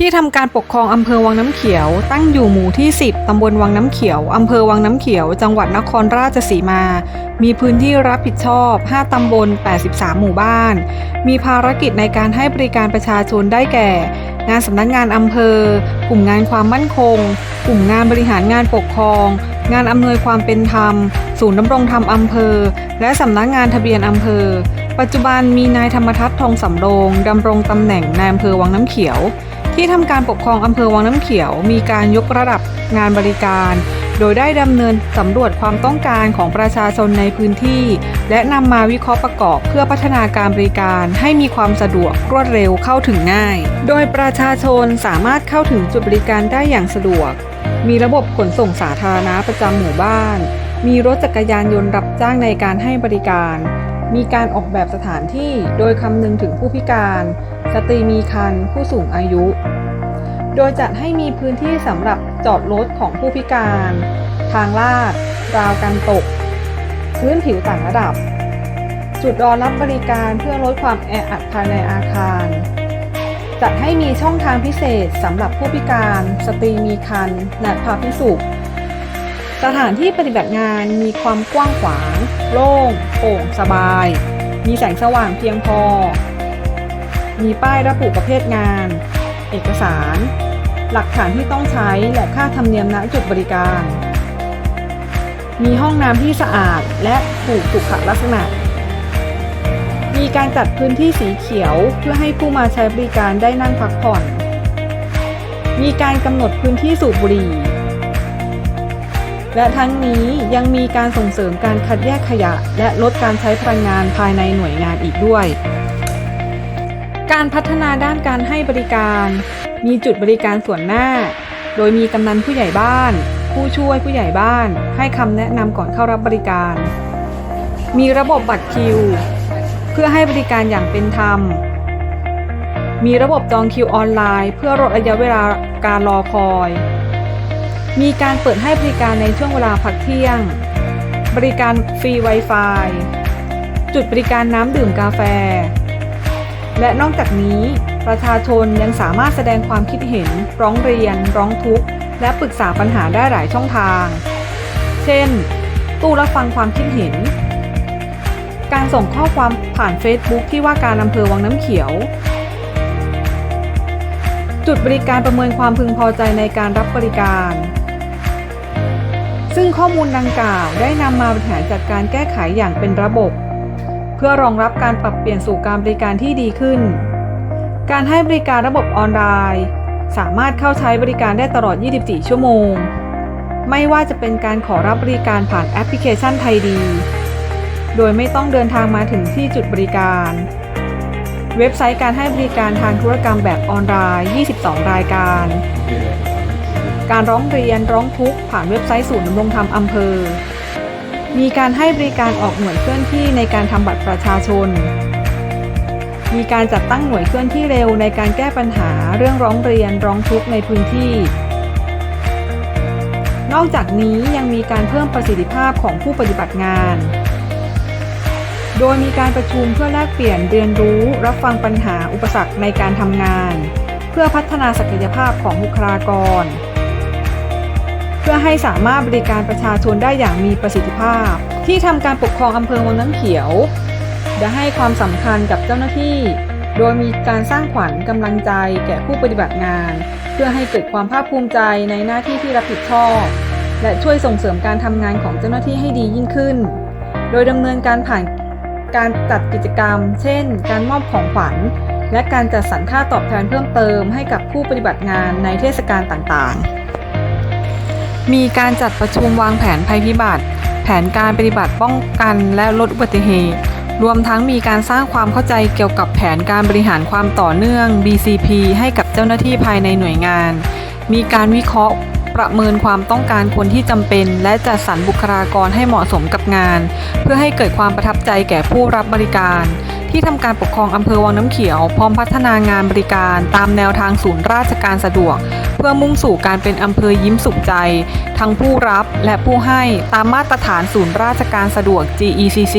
ที่ทำการปกครองอำเภอวังน้ำเขียว ตั้งอยู่หมู่ที่ 10 ตำบลวังน้ำเขียว อำเภอวังน้ำเขียว จังหวัดนครราชสีมา มีพื้นที่รับผิดชอบ 5 ตำบล 83 หมู่บ้าน มีภารกิจในการให้บริการประชาชนได้แก่ งานสำนักงานอำเภอ กลุ่มงานความมั่นคง กลุ่มงานบริหารงานปกครอง งานอำนวยความเป็นธรรม ศูนย์ดำรงธรรมอำเภอ และสำนักงานทะเบียนอำเภอ ปัจจุบันมีนายธรรมทัศน์ทองสำโรงดำรงตำแหน่งนายอำเภอวังน้ำเขียว ที่ทำการปกครองอำเภอวังน้ำเขียว มีการยกระดับงานบริการ โดยได้ดำเนินสำรวจความต้องการของประชาชนในพื้นที่ และนำมาวิเคราะห์ประกอบเพื่อพัฒนาการบริการให้มีความสะดวกรวดเร็วเข้าถึงง่าย โดยประชาชนสามารถเข้าถึงจุดบริการได้อย่างสะดวก มีระบบขนส่งสาธารณะประจำหมู่บ้าน มีรถจักรยานยนต์รับจ้างในการให้บริการ มีการออกแบบสถานที่โดยคำนึงถึงผู้พิการ สตรีมีครรภ์ผู้สูงอายุ โดยจัดให้มีพื้นที่สำหรับจอดรถของผู้พิการ ทางลาด ราวกันตก พื้นผิวต่างระดับ จุดรอรับบริการเพื่อลดความแออัดภายในอาคาร จัดให้มีช่องทางพิเศษสำหรับผู้พิการ สตรีมีครรภ์และพาพิสุข สถานที่ปฏิบัติงานมีความกว้างขวาง โล่งโปร่งสบาย มีแสงสว่างเพียงพอ มีป้ายระบุประเภทงาน เอกสาร หลักฐานที่ต้องใช้และค่าธรรมเนียมณจุดบริการ มีห้องน้ำที่สะอาดและถูกสุขลักษณะ มีการจัดพื้นที่สีเขียวเพื่อให้ผู้มาใช้บริการได้นั่งพักผ่อน มีการกำหนดพื้นที่สูบบุหรี่ และทั้งนี้ยังมีการส่งเสริมการคัดแยกขยะ และลดการใช้พลังงานภายในหน่วยงานอีกด้วย การพัฒนาด้านการให้บริการ มีจุดบริการส่วนหน้า โดยมีกำนันผู้ใหญ่บ้าน ผู้ช่วยผู้ใหญ่บ้าน ให้คำแนะนำก่อนเข้ารับบริการ มีระบบบัตรคิว เพื่อให้บริการอย่างเป็นธรรม มีระบบจองคิวออนไลน์ เพื่อลดระยะเวลาการรอคอย มีการเปิดให้บริการในช่วงเวลาพักเที่ยง บริการฟรี Wi-Fi จุดบริการน้ำดื่มกาแฟ และนอกจากนี้ประชาชนยังสามารถแสดงความคิดเห็น ร้องเรียน ร้องทุกข์ และปรึกษาปัญหาได้หลายช่องทาง เช่น ตู้รับฟังความคิดเห็น การส่งข้อความผ่าน Facebook ที่ว่าการอำเภอวังน้ำเขียว จุดบริการประเมินความพึงพอใจในการรับบริการ ซึ่งข้อมูลดังกล่าวได้นำมาบริหารจัดการแก้ไขอย่างเป็นระบบ เพื่อรองรับการปรับเปลี่ยนสู่การบริการที่ดีขึ้น การให้บริการระบบออนไลน์ สามารถเข้าใช้บริการได้ตลอด 24 ชั่วโมง ไม่ว่าจะเป็นการขอรับบริการผ่านแอปพลิเคชันไทยดี โดยไม่ต้องเดินทางมาถึงที่จุดบริการ เว็บไซต์การให้บริการทางธุรกรรมแบบออนไลน์ 22 รายการ การร้องเรียนร้องทุกข์ผ่านเว็บไซต์ศูนย์ดำรงธรรมอำเภอ มีการให้บริการออกหน่วยเคลื่อนที่ในการทำบัตรประชาชน มีการจัดตั้งหน่วยเคลื่อนที่เร็วในการแก้ปัญหาเรื่องร้องเรียนร้องทุกข์ในพื้นที่ นอกจากนี้ยังมีการเพิ่มประสิทธิภาพของผู้ปฏิบัติงาน โดยมีการประชุมเพื่อแลกเปลี่ยนเรียนรู้ รับฟังปัญหาอุปสรรคในการทำงาน เพื่อพัฒนาศักยภาพของบุคลากร พื่อให้สามารถบริการประชาชนได้อย่างมีประสิทธิภาพ ที่ทำการปกครองอำเภอวังน้ำเขียวได้ให้ความสำคัญกับเจ้าหน้าที่ โดยมีการสร้างขวัญกำลังใจแก่ผู้ปฏิบัติงาน เพื่อให้เกิดความภาคภูมิใจในหน้าที่ที่รับผิดชอบ และช่วยส่งเสริมการทำงานของเจ้าหน้าที่ให้ดียิ่งขึ้น โดยดำเนินการผ่านการจัดกิจกรรม เช่น การมอบของขวัญและการจัดสรรค่าตอบแทนเพิ่มเติมให้กับผู้ปฏิบัติงานในเทศกาลต่างๆ มีการจัดประชุมวางแผนภัยพิบัติ แผนการปฏิบัติป้องกันและลดอุบัติเหตุ รวมทั้งมีการสร้างความเข้าใจเกี่ยวกับแผนการบริหารความต่อเนื่อง BCP ให้กับเจ้าหน้าที่ภายในหน่วยงาน มีการวิเคราะห์ประเมินความต้องการคนที่จำเป็น และจัดสรรบุคลากรให้เหมาะสมกับงาน เพื่อให้เกิดความประทับใจแก่ผู้รับบริการ ที่ทำการปกครองอำเภอวังน้ำเขียว พร้อมพัฒนางานบริการตามแนวทางศูนย์ราชการสะดวก เพื่อมุ่งสู่การเป็นอำเภอยิ้มสุขใจ ทั้งผู้รับและผู้ให้ตามมาตรฐานศูนย์ราชการสะดวก GECC